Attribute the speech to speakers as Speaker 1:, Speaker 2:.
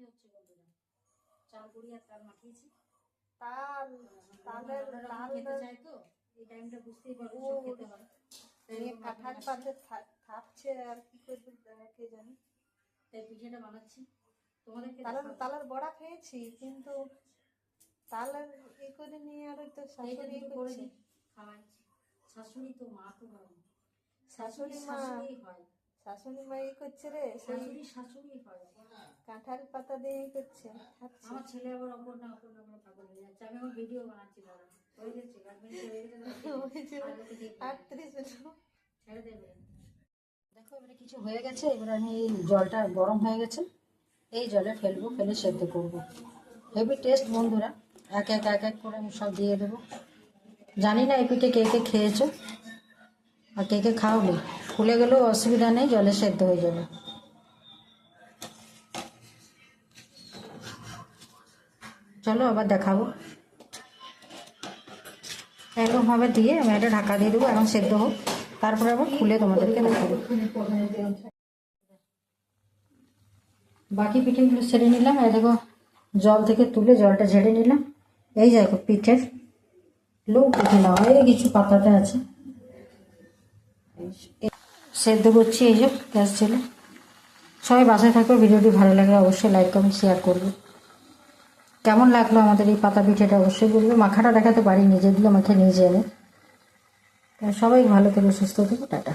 Speaker 1: পিঠে হচ্ছে বন্ধুরা। চাল গুঁড়ি আর তাল মাখিয়েছি।
Speaker 2: তাল তালের তাল
Speaker 1: খেতে চাই তো? এই টাইমটা বুঝতেই পারবেন
Speaker 2: ও,
Speaker 1: সব খেতে হয়।
Speaker 2: কাঁঠাল পাতে থাকছে আর কি করবে কে জানে।
Speaker 1: তাই পিঠেটা বানাচ্ছি। তোমাদেরকে
Speaker 2: তালের তালের বড়া খেয়েছি কিন্তু তালের ই করে নিয়ে আর তো শাশুড়ি
Speaker 1: করে খাওয়াচ্ছি শাশুড়ি তো মা তো
Speaker 2: শাশুড়ি
Speaker 1: শাশুড়ি
Speaker 2: মা।
Speaker 1: শাশুড়ি হয়।
Speaker 2: শাশুড়ি মা ই করছে রে
Speaker 1: শাশুড়ি শাশুড়ি হয়।
Speaker 2: কাঁঠাল পাতা দিয়ে ই করছে খাচ্ছে।
Speaker 1: আমার ছেলে আবার অপর না অপর না করে পাগল হয়ে যাচ্ছে। আমি আমার ভিডিও বানাচ্ছি হয়ে
Speaker 2: ওই যে। আটত্রিশ।
Speaker 1: ছেড়ে দেবে। দেখো এবারে কিছু হয়ে গেছে। এবার আমি এই জলটা গরম হয়ে গেছে। এই জলে ফেলব ফেলে সেদ্ধ করব। হেভি টেস্ট বন্ধুরা। এক এক এক এক করে আমি সব দিয়ে দেবো। জানি না এই পিঠে কে কে খেয়েছো। আর কে কে খাওনি। ফুলে গেলেও অসুবিধা নেই, জলে সেদ্ধ হয়ে যাবে। চলো আবার দেখাবো। এরকমভাবে দিয়ে আমি এটা ঢাকা দিয়ে দেবো, এখন সেদ্ধ হোক, তারপরে আবার খুলে তোমাদেরকে দেখাবো। বাকি পিঠেগুলো ছেড়ে নিলাম, এই দেখো, জল থেকে তুলে জলটা ঝেড়ে নিলাম। এই দেখো পিঠের লো পিঠে না এই কিছু পাতাতে আছে। সেদ্ধ করছি, এই যে গ্যাস জেলে সবাই বাসায় থাকবে ভিডিওটি ভালো লাগলে অবশ্যই লাইক কমেন্ট শেয়ার করবে। কেমন লাগল আমাদের এই পাতা পিঠেটা অবশ্যই বলবে। মাখাটা দেখাতে পারি নিজে দিলে মাখে নিয়ে যাবে সবাই ভালো থেকে, সুস্থ থেকে, টাটা।